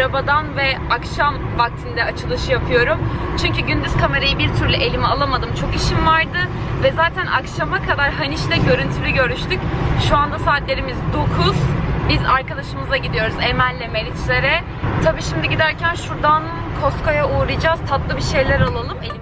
arabadan ve akşam vaktinde açılış yapıyorum. Çünkü gündüz kamerayı bir türlü elime alamadım. Çok işim vardı ve zaten akşama kadar Haniş'le görüntülü görüştük. Şu anda saatlerimiz 9. Biz arkadaşımıza gidiyoruz Emel'le Meriçlere. Tabii şimdi giderken şuradan Koska'ya uğrayacağız. Tatlı bir şeyler alalım. Elimiz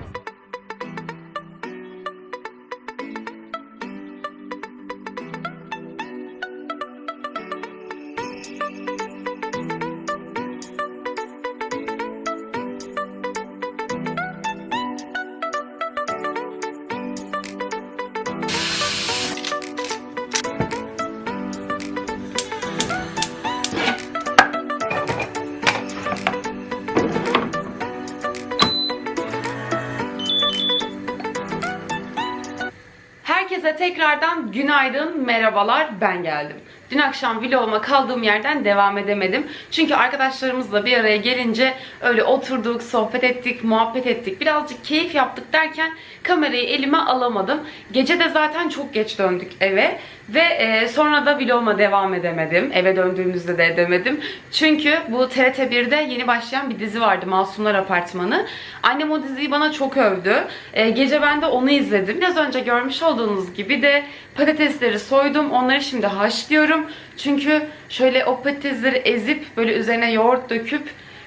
tekrardan günaydın, merhabalar. Ben geldim. Dün akşam vloguma kaldığım yerden devam edemedim. Çünkü arkadaşlarımızla bir araya gelince öyle oturduk, sohbet ettik, muhabbet ettik. Birazcık keyif yaptık derken kamerayı elime alamadım. Gece de zaten çok geç döndük eve. Ve e, sonra da vloguma devam edemedim. Eve döndüğümüzde de edemedim. Çünkü bu TRT1'de yeni başlayan bir dizi vardı. Masumlar Apartmanı. Annem o diziyi bana çok övdü. E, gece ben de onu izledim. Biraz önce görmüş olduğunuz gibi de patatesleri soydum. Onları şimdi haşlıyorum. Çünkü şöyle o patatesleri ezip böyle üzerine yoğurt döküp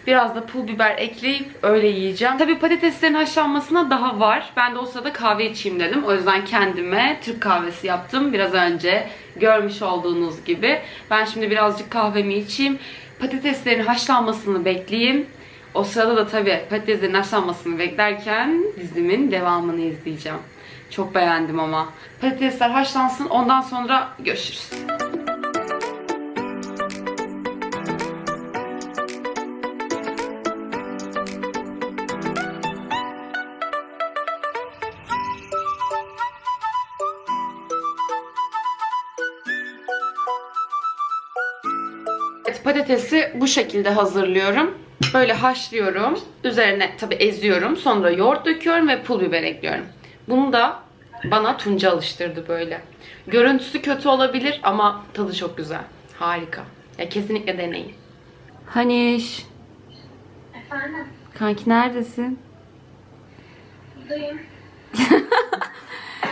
Biraz da pul biber ekleyip öyle yiyeceğim. Tabii patateslerin haşlanmasına daha var. Ben de o sırada kahve içeyim dedim. O yüzden kendime Türk kahvesi yaptım. Biraz önce görmüş olduğunuz gibi. Ben şimdi birazcık kahvemi içeyim. Patateslerin haşlanmasını bekleyeyim. O sırada da tabii patateslerin haşlanmasını beklerken dizimin devamını izleyeceğim. Çok beğendim ama. Patatesler haşlansın ondan sonra görüşürüz. Evet, patatesi bu şekilde hazırlıyorum. Böyle haşlıyorum. Üzerine tabi eziyorum. Sonra yoğurt döküyorum ve pul biber ekliyorum. Bunu da bana Tunca alıştırdı böyle. Görüntüsü kötü olabilir ama tadı çok güzel. Harika. Ya kesinlikle deneyin. Haniş. Efendim, Kanki neredesin? buradayım.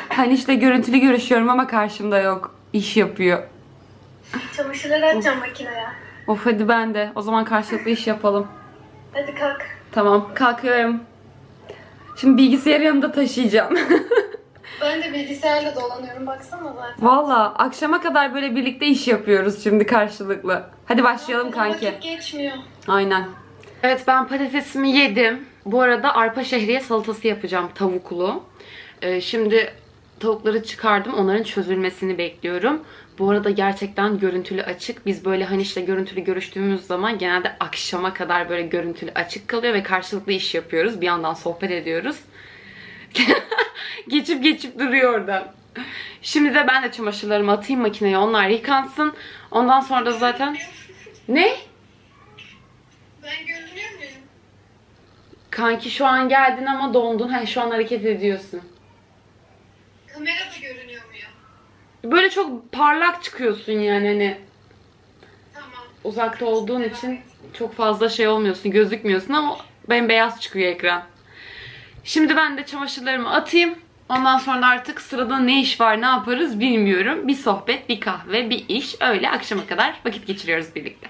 Haniş'le görüntülü görüşüyorum ama karşımda yok. İş yapıyor. Çamaşırları atacağım makineye. Of hadi ben de. O zaman karşılıklı iş yapalım. Hadi kalk. Tamam kalkıyorum. Şimdi bilgisayarı yanımda taşıyacağım. Ben de bilgisayarla dolanıyorum baksana zaten. Valla akşama kadar böyle birlikte iş yapıyoruz şimdi karşılıklı. Hadi başlayalım kanki. Vakit geçmiyor. Aynen. Evet ben patatesimi yedim. Bu arada arpa şehriye salatası yapacağım tavuklu. Ee, şimdi tavukları çıkardım. Onların çözülmesini bekliyorum. Bu arada gerçekten görüntülü açık. Biz böyle hani işte görüntülü görüştüğümüz zaman genelde akşama kadar böyle görüntülü açık kalıyor ve karşılıklı iş yapıyoruz. Bir yandan sohbet ediyoruz. geçip geçip duruyor oradan. Şimdi de ben de çamaşırlarımı atayım makineye. Onlar yıkansın. Ondan sonra da zaten... Ne? Ben görünüyor muyum? Kanki şu an geldin ama dondun. He, şu an hareket ediyorsun. Kamerada görünüyor mu ya? Böyle çok parlak çıkıyorsun yani hani Tamam. uzakta olduğun için çok fazla şey olmuyorsun, gözükmüyorsun ama bembeyaz çıkıyor ekran. Şimdi ben de çamaşırlarımı atayım. Ondan sonra artık sırada ne iş var, ne yaparız bilmiyorum. Bir sohbet, bir kahve, bir iş. Öyle akşama kadar vakit geçiriyoruz birlikte.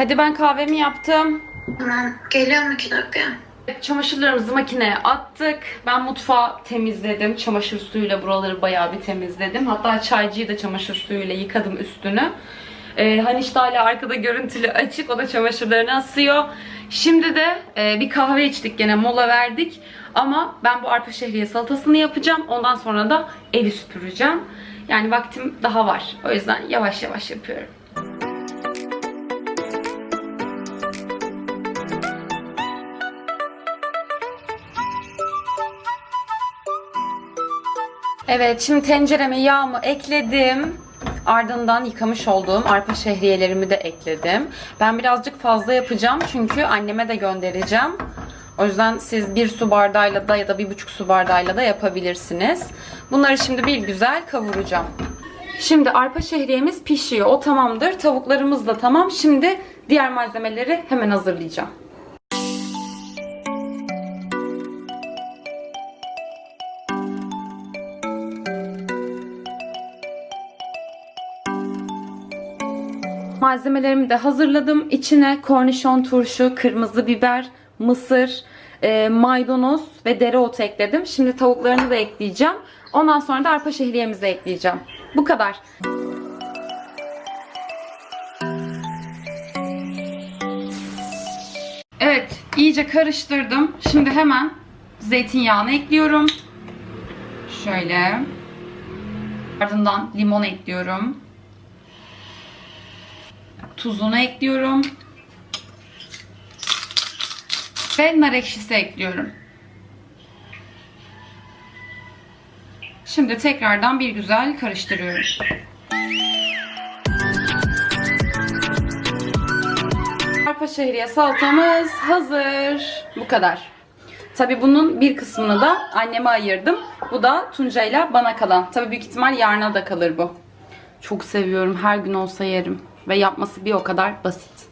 Hadi ben kahvemi yaptım. Tamam. Geliyorum iki dakika. Çamaşırlarımızı makineye attık. Ben mutfağı temizledim. Çamaşır suyuyla buraları bayağı bir temizledim. Hatta çaycıyı da çamaşır suyuyla yıkadım üstünü. Ee, Haniş de hala arkada görüntülü açık. O da çamaşırlarını asıyor. Şimdi de e, bir kahve içtik gene mola verdik. Ama ben bu arpa şehriye salatasını yapacağım. Ondan sonra da evi süpüreceğim. Yani vaktim daha var. O yüzden yavaş yavaş yapıyorum. Evet, şimdi tencereme yağımı ekledim. Ardından yıkamış olduğum arpa şehriyelerimi de ekledim. Ben birazcık fazla yapacağım çünkü anneme de göndereceğim. O yüzden siz bir su bardağıyla da ya da bir buçuk su bardağıyla da yapabilirsiniz. Bunları şimdi bir güzel kavuracağım. Şimdi arpa şehriyemiz pişiyor. O tamamdır. Tavuklarımız da tamam. Şimdi diğer malzemeleri hemen hazırlayacağım. Malzemelerimi de hazırladım. İçine kornişon turşu, kırmızı biber, mısır, e, maydanoz ve dereotu ekledim. Şimdi tavuklarını da ekleyeceğim. Ondan sonra da arpa şehriyemizi ekleyeceğim. Bu kadar. Evet, iyice karıştırdım. Şimdi hemen zeytinyağını ekliyorum. Şöyle. Ardından limon ekliyorum. Tuzunu ekliyorum. Ve nar ekşisi ekliyorum. Şimdi tekrardan bir güzel karıştırıyorum. Arpa şehriye salatamız hazır. Bu kadar. Tabi bunun bir kısmını da anneme ayırdım. Bu da Tuncay'la bana kalan. Tabi büyük ihtimal yarına da kalır bu. Çok seviyorum. Her gün olsa yerim. Ve yapması bir o kadar basit.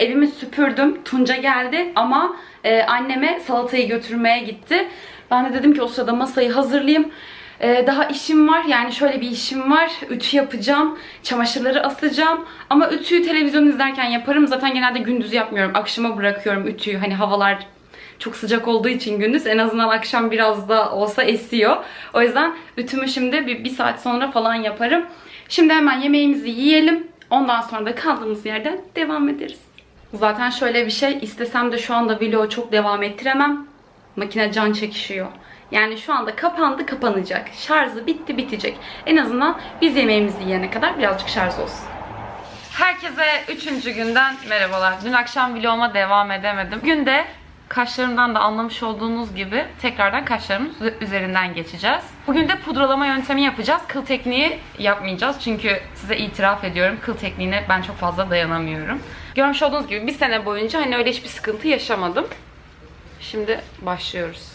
Evimi süpürdüm. Tunca geldi ama e, anneme salatayı götürmeye gitti. Ben de dedim ki o sırada masayı hazırlayayım. E, daha işim var. Yani şöyle bir işim var. Ütü yapacağım. Çamaşırları asacağım. Ama ütüyü televizyon izlerken yaparım. Zaten genelde gündüz yapmıyorum. Akşama bırakıyorum ütüyü. Hani havalar çok sıcak olduğu için gündüz en azından akşam biraz da olsa esiyor. O yüzden ütümü şimdi bir, bir saat sonra falan yaparım. Şimdi hemen yemeğimizi yiyelim. Ondan sonra da kaldığımız yerden devam ederiz. Zaten şöyle bir şey istesem de şu anda vlogu çok devam ettiremem. Makine can çekişiyor. Yani şu anda kapandı kapanacak. Şarjı bitti bitecek. En azından biz yemeğimizi yiyene kadar birazcık şarj olsun. Herkese üçüncü günden merhabalar. Dün akşam vloguma devam edemedim. Bugün de kaşlarımdan da anlamış olduğunuz gibi tekrardan kaşlarımın üzerinden geçeceğiz. Bugün de pudralama yöntemi yapacağız. Kıl tekniği yapmayacağız. Çünkü size itiraf ediyorum kıl tekniğine ben çok fazla dayanamıyorum. Görmüş olduğunuz gibi bir sene boyunca hani öyle hiçbir sıkıntı yaşamadım. Şimdi başlıyoruz.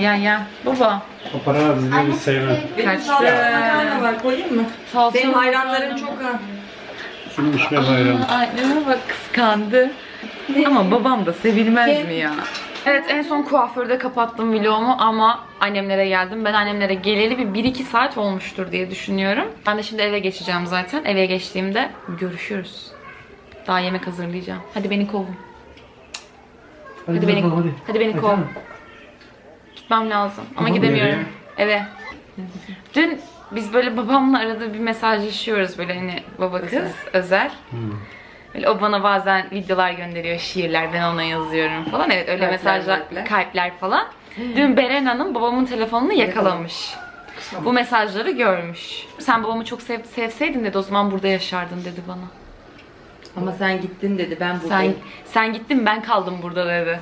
Gel gel. Baba. O para bizde bir sevmem. Kaçtı. Makarna var koyayım mı? Salçalı Benim hayranlarım çok ha. Şunu içme bayramı. Anneme bak kıskandı. Ama babam da sevilmez mi ya? Evet en son kuaförde kapattım vlogumu ama annemlere geldim. Ben annemlere geleli bir 1-2 saat olmuştur diye düşünüyorum. Ben de şimdi eve geçeceğim zaten. Eve geçtiğimde görüşürüz. Daha yemek hazırlayacağım. Hadi beni kovun. Hadi, Hadi beni, bakalım, hadi beni kov. Gitmem lazım ama Tamam, gidemiyorum. nereye? Eve. Dün biz böyle babamla arada bir mesajlaşıyoruz böyle hani baba kız özel. Hmm. Böyle o bana bazen videolar gönderiyor, şiirler ben ona yazıyorum falan. Evet öyle Kalpler, mesajlar, kalpler. kalpler falan. Dün Beren Hanım babamın telefonunu yakalamış. Bu mesajları görmüş. Sen babamı çok sev sevseydin dedi o zaman burada yaşardın dedi bana. Ama sen gittin dedi ben Sen buradayım. sen gittin ben kaldım burada dedi.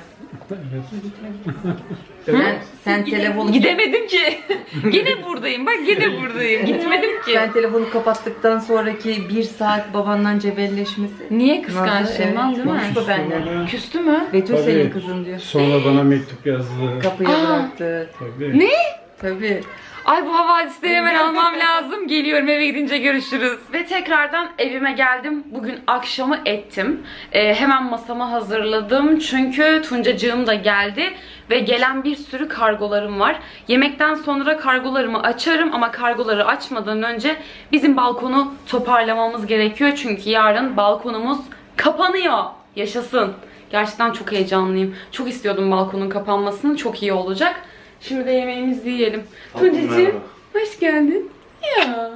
Sen, sen telefonu Gidemedim ki. gene buradayım bak gene buradayım. Gitmedim ki. sen telefonu kapattıktan sonraki bir saat babandan cebelleşmesi. Niye kıskançlığından değil mi? Konuşma benden. Sonra, Küstü mü? Betül Tabii. senin kızın diyor. sonra bana mektup yazdı. Kapıya Aa. bıraktı. Tabii. Ne? Tabii. Ay bu havadisleri hemen almam lazım. Geliyorum eve gidince görüşürüz. Ve tekrardan evime geldim. Bugün akşamı ettim. Ee, hemen masamı hazırladım. Çünkü Tuncacığım da geldi. Ve gelen bir sürü kargolarım var. Yemekten sonra kargolarımı açarım. Ama kargoları açmadan önce bizim balkonu toparlamamız gerekiyor. Çünkü yarın balkonumuz kapanıyor. Yaşasın. Gerçekten çok heyecanlıyım. Çok istiyordum balkonun kapanmasını. Çok iyi olacak. Şimdi de yemeğimizi yiyelim. Tatlım, Tuncacığım hoş geldin. Ya.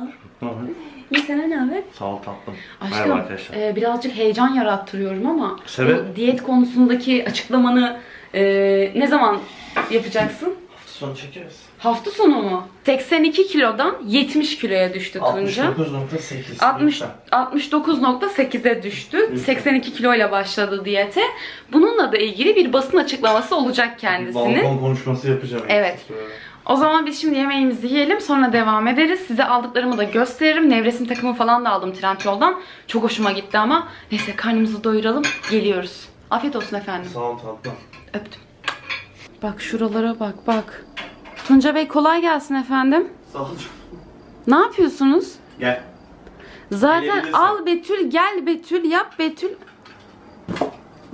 İyi sana ne haber? Sağ ol tatlım. Aşkım Merhaba arkadaşlar. e, birazcık heyecan yarattırıyorum ama Sebep? bu diyet konusundaki açıklamanı e, ne zaman yapacaksın? Son çekeriz. Hafta sonu mu? 82 kilodan 70 kiloya düştü Tunca. 69.8. 60 69.8'e düştü. 82 kiloyla başladı diyete. Bununla da ilgili bir basın açıklaması olacak kendisinin. Balkon konuşması yapacağım. Evet. O zaman biz şimdi yemeğimizi yiyelim sonra devam ederiz. Size aldıklarımı da gösteririm. Nevresim takımı falan da aldım Trendyol'dan. Çok hoşuma gitti ama. Neyse karnımızı doyuralım. Geliyoruz. Afiyet olsun efendim. Sağ ol tatlım. Öptüm. Bak şuralara bak bak. Tunca Bey kolay gelsin efendim. Sağ ol. Ne yapıyorsunuz? Gel. Zaten Gelebilirsin. al Betül gel Betül yap Betül.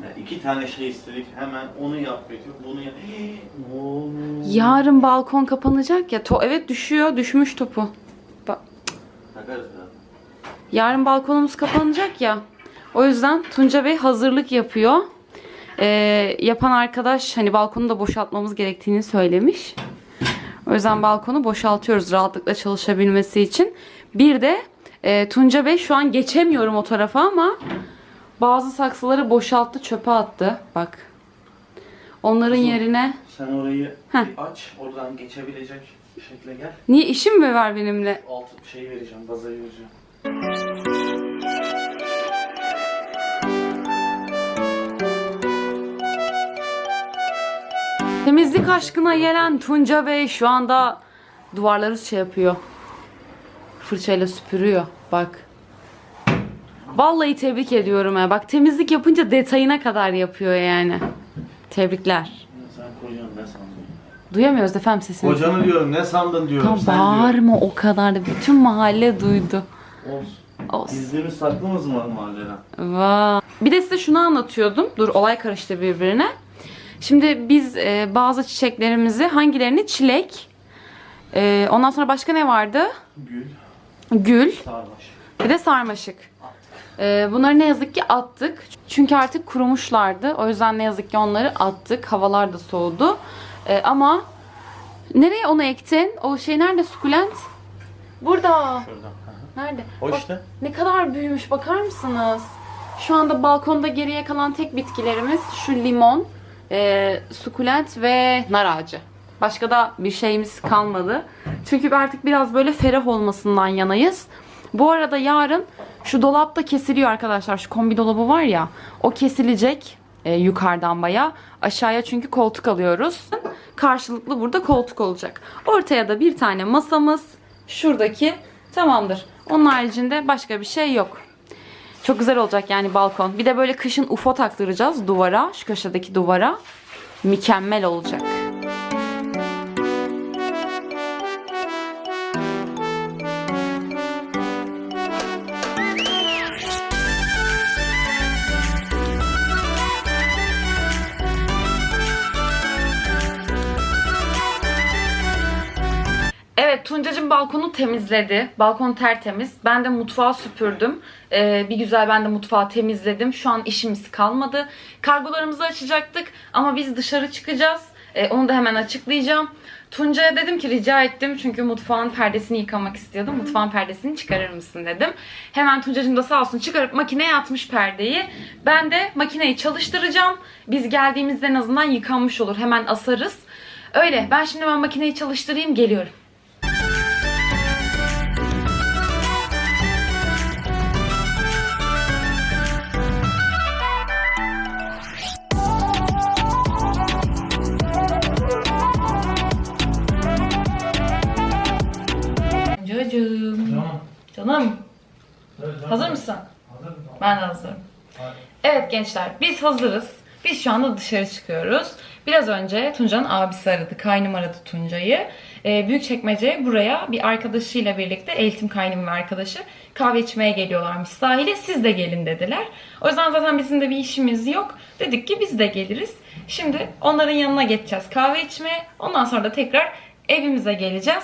Ya iki tane şey istedik. Hemen onu yap Betül. Bunu yap. Oo. Yarın balkon kapanacak ya. To evet düşüyor. Düşmüş topu. Bak Takarız. Yarın balkonumuz kapanacak ya. O yüzden Tunca Bey hazırlık yapıyor. Ee, yapan arkadaş hani balkonu da boşaltmamız gerektiğini söylemiş. O yüzden balkonu boşaltıyoruz rahatlıkla çalışabilmesi için. Bir de e, Tunca Bey şu an geçemiyorum o tarafa ama bazı saksıları boşalttı çöpe attı. Bak. Onların yerine Sen orayı Heh. aç. Oradan geçebilecek şekle gel. niye işim mi var benimle? Alt şey vereceğim. Bazayı vereceğim. Temizlik aşkına gelen Tunca Bey şu anda duvarları şey yapıyor. Fırçayla süpürüyor. Bak. Vallahi tebrik ediyorum ya. Bak temizlik yapınca detayına kadar yapıyor yani. Tebrikler. Sen kocanı ne sandın? Duyamıyoruz efendim sesini. Kocanı diyorum. Ne sandın diyorum. Tam sen diyorum. bağırma o kadar da. Bütün mahalle duydu. Olsun. Olsun. Gizlimiz saklımız mı var mahalleden? Vay. Bir de size şunu anlatıyordum. Dur olay karıştı birbirine. Şimdi biz e, bazı çiçeklerimizi hangilerini çilek, e, ondan sonra başka ne vardı? Gül. Gül, Sarmaş. bir de sarmaşık. E, bunları ne yazık ki attık. Çünkü artık kurumuşlardı. O yüzden ne yazık ki onları attık. Havalar da soğudu. E, ama nereye onu ektin? O şey nerede sukulent? Burada. Şuradan. Nerede? O Bak, işte. ne kadar büyümüş bakar mısınız? Şu anda balkonda geriye kalan tek bitkilerimiz şu limon, e, sukulent ve nar ağacı. Başka da bir şeyimiz kalmadı. Çünkü artık biraz böyle ferah olmasından yanayız. Bu arada yarın şu dolap da kesiliyor arkadaşlar. Şu kombi dolabı var ya. O kesilecek e, yukarıdan baya. Aşağıya çünkü koltuk alıyoruz. Karşılıklı burada koltuk olacak. Ortaya da bir tane masamız. Şuradaki tamamdır. Onun haricinde başka bir şey yok. Çok güzel olacak yani balkon. Bir de böyle kışın UFO taktıracağız duvara. Şu köşedeki duvara. Mükemmel olacak. Tuncacığım balkonu temizledi. Balkon tertemiz. Ben de mutfağı süpürdüm. Ee, bir güzel ben de mutfağı temizledim. Şu an işimiz kalmadı. Kargolarımızı açacaktık ama biz dışarı çıkacağız. Ee, onu da hemen açıklayacağım. Tunca'ya dedim ki rica ettim çünkü mutfağın perdesini yıkamak istiyordum. Mutfağın perdesini çıkarır mısın dedim. Hemen Tuncacığım da sağ olsun çıkarıp makineye atmış perdeyi. Ben de makineyi çalıştıracağım. Biz geldiğimizde en azından yıkanmış olur. Hemen asarız. Öyle. Ben şimdi ben makineyi çalıştırayım geliyorum. Hazır mısın? Hazırım. Ben de hazırım. Evet gençler biz hazırız. Biz şu anda dışarı çıkıyoruz. Biraz önce Tunca'nın abisi aradı. Kaynım aradı Tunca'yı. Ee, Büyükçekmece buraya bir arkadaşıyla birlikte eğitim kaynım ve arkadaşı kahve içmeye geliyorlarmış sahile. Siz de gelin dediler. O yüzden zaten bizim de bir işimiz yok. Dedik ki biz de geliriz. Şimdi onların yanına geçeceğiz kahve içmeye. Ondan sonra da tekrar evimize geleceğiz.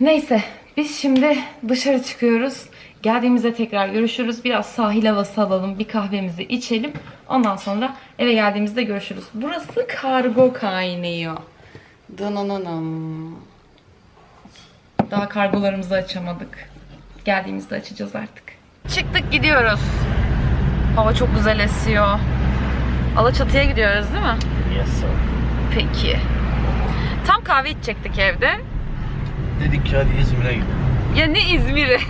Neyse biz şimdi dışarı çıkıyoruz. Geldiğimizde tekrar görüşürüz. Biraz sahil havası alalım. Bir kahvemizi içelim. Ondan sonra eve geldiğimizde görüşürüz. Burası kargo kaynıyor. Dınananam. Daha kargolarımızı açamadık. Geldiğimizde açacağız artık. Çıktık gidiyoruz. Hava çok güzel esiyor. Alaçatı'ya gidiyoruz değil mi? Yes sir. Peki. Tam kahve içecektik evde. Dedik ki hadi İzmir'e gidelim. Ya ne İzmir'i?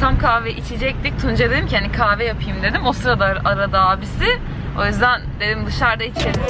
Tam kahve içecektik. Tunca dedim ki hani kahve yapayım dedim. O sırada ar- aradı abisi. O yüzden dedim dışarıda içelim.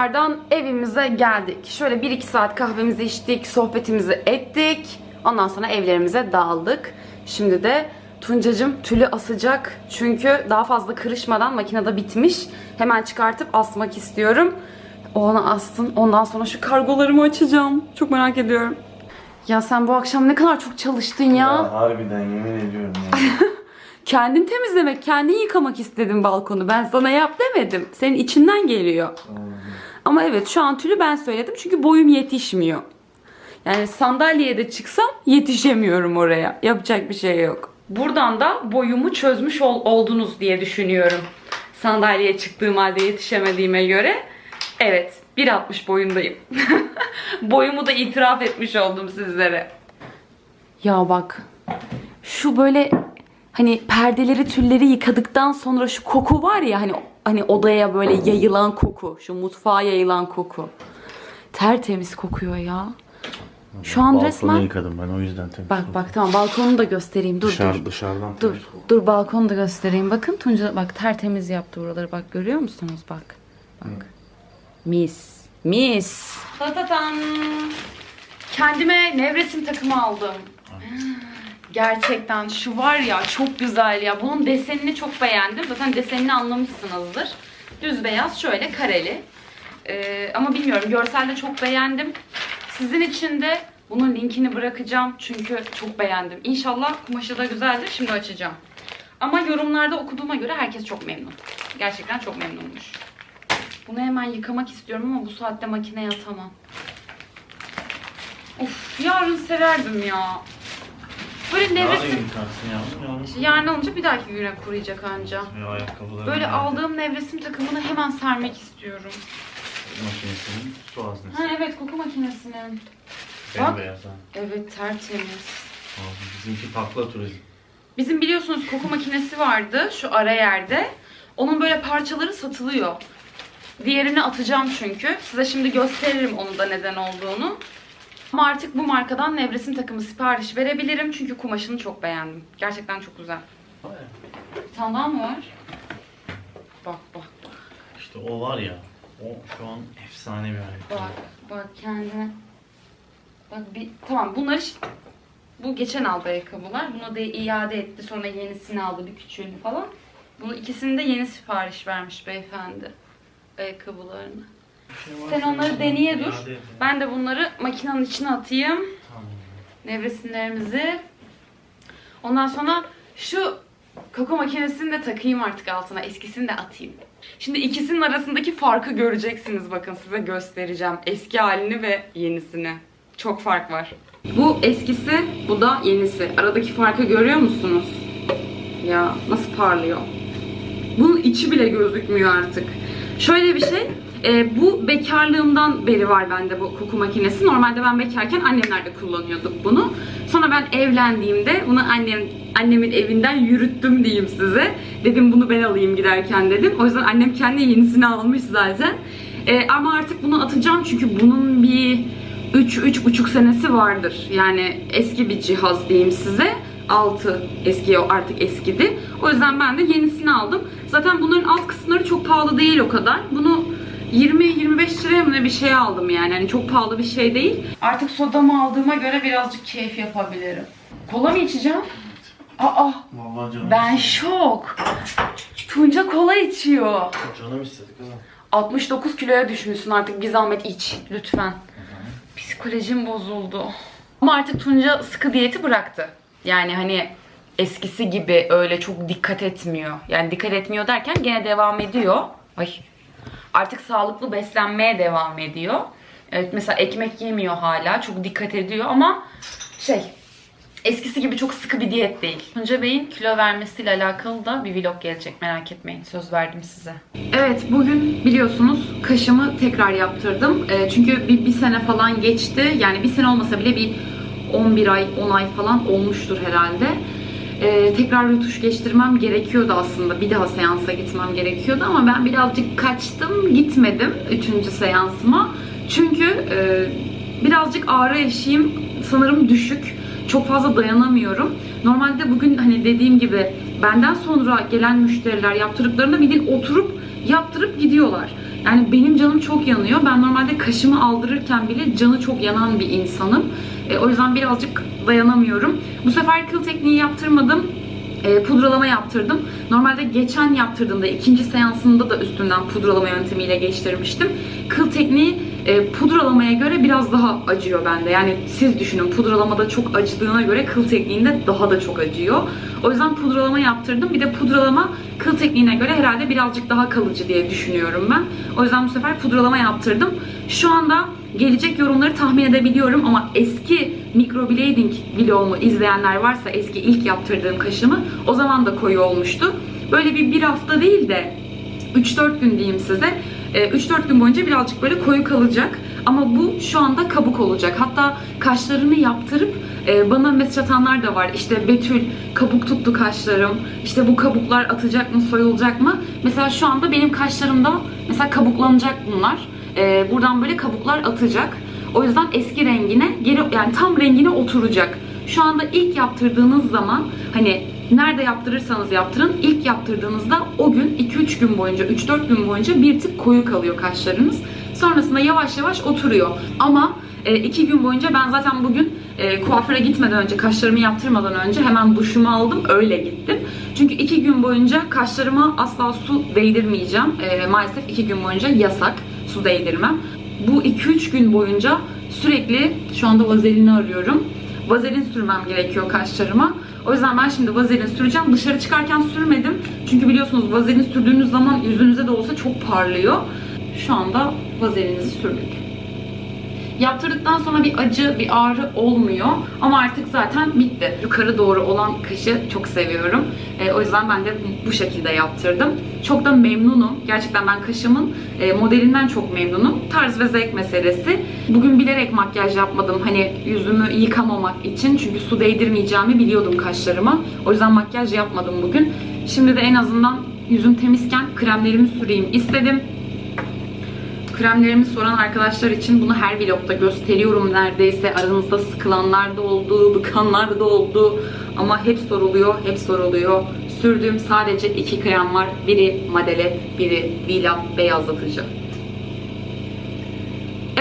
Tekrardan evimize geldik. Şöyle 1-2 saat kahvemizi içtik, sohbetimizi ettik. Ondan sonra evlerimize dağıldık. Şimdi de Tuncacım tülü asacak. Çünkü daha fazla kırışmadan makinede bitmiş. Hemen çıkartıp asmak istiyorum. Ona assın. Ondan sonra şu kargolarımı açacağım. Çok merak ediyorum. Ya sen bu akşam ne kadar çok çalıştın ya. harbiden yemin ediyorum ya. Kendin temizlemek, kendin yıkamak istedim balkonu. Ben sana yap demedim. Senin içinden geliyor. Ama evet şu an tülü ben söyledim çünkü boyum yetişmiyor. Yani sandalyeye de çıksam yetişemiyorum oraya. Yapacak bir şey yok. Buradan da boyumu çözmüş ol- oldunuz diye düşünüyorum. Sandalyeye çıktığım halde yetişemediğime göre. Evet 1.60 boyundayım. Boyumu da itiraf etmiş oldum sizlere. Ya bak şu böyle hani perdeleri tülleri yıkadıktan sonra şu koku var ya hani hani odaya böyle yayılan koku şu mutfağa yayılan koku. Tertemiz kokuyor ya. Şu an Balkonu resmen yıkadım ben o yüzden temiz. bak bak tamam balkonu da göstereyim. Dur Dışarı, dur. dışarıdan dur temiz dur balkonu da göstereyim. Bakın Tunca bak tertemiz yaptı buraları. Bak görüyor musunuz? Bak bak. Mis mis. Tatatan. kendime nevresim takımı aldım Gerçekten şu var ya çok güzel ya. Bunun desenini çok beğendim. Zaten desenini anlamışsınızdır. Düz beyaz şöyle kareli. Ee, ama bilmiyorum görselde çok beğendim. Sizin için de bunun linkini bırakacağım. Çünkü çok beğendim. İnşallah kumaşı da güzeldir. Şimdi açacağım. Ama yorumlarda okuduğuma göre herkes çok memnun. Gerçekten çok memnunmuş. Bunu hemen yıkamak istiyorum ama bu saatte makineye atamam. Of yarın sererdim ya. Böyle Yarın nevresim yıkarsın yavrum yarın olunca bir dahaki güne kuruyacak anca. Ya ayakkabılarım Böyle nerede? aldığım nevresim takımını hemen sermek istiyorum. Makinesinin su Ha haznesi. evet koku makinesinin. Bak. Bembeyaz ha. Evet tertemiz. Abi, Bizimki takla turizm. Bizim biliyorsunuz koku makinesi vardı şu ara yerde. Onun böyle parçaları satılıyor. Diğerini atacağım çünkü. Size şimdi gösteririm onu da neden olduğunu. Ama artık bu markadan nevresim takımı sipariş verebilirim. Çünkü kumaşını çok beğendim. Gerçekten çok güzel. Bir tane daha mı var? Bak bak bak. İşte o var ya. O şu an efsane bir ayakkabı. Bak bak kendine. Bak bir tamam bunları Bu geçen aldı ayakkabılar. Bunu da iade etti. Sonra yenisini aldı bir küçüğünü falan. Bunu ikisini de yeni sipariş vermiş beyefendi. Ayakkabılarını. Sen onları deneye dur. Ben de bunları makinenin içine atayım. Nevresimlerimizi. Ondan sonra şu Koko makinesini de takayım artık altına. Eskisini de atayım. Şimdi ikisinin arasındaki farkı göreceksiniz. Bakın size göstereceğim. Eski halini ve yenisini. Çok fark var. Bu eskisi, bu da yenisi. Aradaki farkı görüyor musunuz? Ya nasıl parlıyor? Bunun içi bile gözükmüyor artık. Şöyle bir şey, e, bu bekarlığımdan beri var bende bu koku makinesi. Normalde ben bekarken annemlerde kullanıyorduk bunu. Sonra ben evlendiğimde bunu annem annemin evinden yürüttüm diyeyim size. Dedim bunu ben alayım giderken dedim. O yüzden annem kendi yenisini almış zaten. E, ama artık bunu atacağım çünkü bunun bir 3-3,5 senesi vardır. Yani eski bir cihaz diyeyim size. 6 eski artık eskidi. O yüzden ben de yenisini aldım. Zaten bunların alt kısımları çok pahalı değil o kadar. Bunu 20-25 liraya mı ne bir şey aldım yani. Hani çok pahalı bir şey değil. Artık sodamı aldığıma göre birazcık keyif yapabilirim. Kola mı içeceğim? Aa Vallahi canım ben istedi. şok. Tunca kola içiyor. Canım istedi kızım. 69 kiloya düşmüşsün artık bir zahmet iç lütfen. Psikolojim bozuldu. Ama artık Tunca sıkı diyeti bıraktı. Yani hani eskisi gibi öyle çok dikkat etmiyor. Yani dikkat etmiyor derken gene devam ediyor. Ay. Artık sağlıklı beslenmeye devam ediyor. Evet mesela ekmek yemiyor hala. Çok dikkat ediyor ama şey eskisi gibi çok sıkı bir diyet değil. Tunca Bey'in kilo vermesiyle alakalı da bir vlog gelecek merak etmeyin. Söz verdim size. Evet bugün biliyorsunuz kaşımı tekrar yaptırdım. Ee, çünkü bir, bir sene falan geçti. Yani bir sene olmasa bile bir 11 ay 10 ay falan olmuştur herhalde. Ee, tekrar rötuş geçtirmem gerekiyordu aslında. Bir daha seansa gitmem gerekiyordu ama ben birazcık kaçtım gitmedim 3. seansıma. Çünkü e, birazcık ağrı eşiğim sanırım düşük. Çok fazla dayanamıyorum. Normalde bugün hani dediğim gibi benden sonra gelen müşteriler yaptırdıklarında bildiğin oturup yaptırıp gidiyorlar. Yani benim canım çok yanıyor. Ben normalde kaşımı aldırırken bile canı çok yanan bir insanım. E, o yüzden birazcık dayanamıyorum. Bu sefer kıl tekniği yaptırmadım. E, pudralama yaptırdım. Normalde geçen yaptırdığımda ikinci seansında da üstünden pudralama yöntemiyle geçtirmiştim. Kıl tekniği e, pudralamaya göre biraz daha acıyor bende. Yani siz düşünün pudralamada çok acıdığına göre kıl tekniğinde daha da çok acıyor. O yüzden pudralama yaptırdım. Bir de pudralama kıl tekniğine göre herhalde birazcık daha kalıcı diye düşünüyorum ben. O yüzden bu sefer pudralama yaptırdım. Şu anda gelecek yorumları tahmin edebiliyorum ama eski microblading vlogumu izleyenler varsa eski ilk yaptırdığım kaşımı o zaman da koyu olmuştu. Böyle bir bir hafta değil de 3-4 gün diyeyim size. Ee, 3-4 gün boyunca birazcık böyle koyu kalacak. Ama bu şu anda kabuk olacak. Hatta kaşlarını yaptırıp e, bana mesaj atanlar da var. İşte Betül kabuk tuttu kaşlarım. İşte bu kabuklar atacak mı, soyulacak mı? Mesela şu anda benim kaşlarımda mesela kabuklanacak bunlar. Ee, buradan böyle kabuklar atacak. O yüzden eski rengine geri yani tam rengine oturacak. Şu anda ilk yaptırdığınız zaman hani nerede yaptırırsanız yaptırın ilk yaptırdığınızda o gün 2-3 gün boyunca 3-4 gün boyunca bir tık koyu kalıyor kaşlarınız. Sonrasında yavaş yavaş oturuyor. Ama 2 gün boyunca ben zaten bugün e, kuaföre gitmeden önce kaşlarımı yaptırmadan önce hemen duşumu aldım öyle gittim. Çünkü 2 gün boyunca kaşlarıma asla su değdirmeyeceğim. E, maalesef 2 gün boyunca yasak su değdirmem. Bu 2-3 gün boyunca sürekli şu anda vazelini arıyorum. Vazelin sürmem gerekiyor kaşlarıma. O yüzden ben şimdi vazelin süreceğim. Dışarı çıkarken sürmedim. Çünkü biliyorsunuz vazelin sürdüğünüz zaman yüzünüze de olsa çok parlıyor. Şu anda vazelinizi sürdük. Yaptırdıktan sonra bir acı, bir ağrı olmuyor. Ama artık zaten bitti. Yukarı doğru olan kaşı çok seviyorum. E, o yüzden ben de bu şekilde yaptırdım. Çok da memnunum. Gerçekten ben kaşımın e, modelinden çok memnunum. Tarz ve zevk meselesi. Bugün bilerek makyaj yapmadım. Hani yüzümü yıkamamak için. Çünkü su değdirmeyeceğimi biliyordum kaşlarıma. O yüzden makyaj yapmadım bugün. Şimdi de en azından yüzüm temizken kremlerimi süreyim istedim kremlerimi soran arkadaşlar için bunu her vlogda gösteriyorum neredeyse. Aranızda sıkılanlar da oldu, bıkanlar da oldu. Ama hep soruluyor, hep soruluyor. Sürdüğüm sadece iki krem var. Biri Madele, biri Vila beyazlatıcı.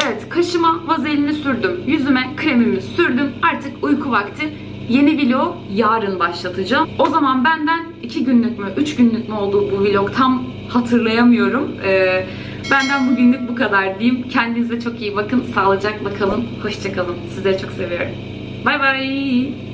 Evet, kaşıma vazelini sürdüm. Yüzüme kremimi sürdüm. Artık uyku vakti Yeni vlog yarın başlatacağım. O zaman benden 2 günlük mü, 3 günlük mü olduğu bu vlog tam hatırlayamıyorum. Ee, benden bugünlük bu kadar diyeyim. Kendinize çok iyi bakın. Sağlıcakla kalın. Hoşçakalın. Sizleri çok seviyorum. Bay bay.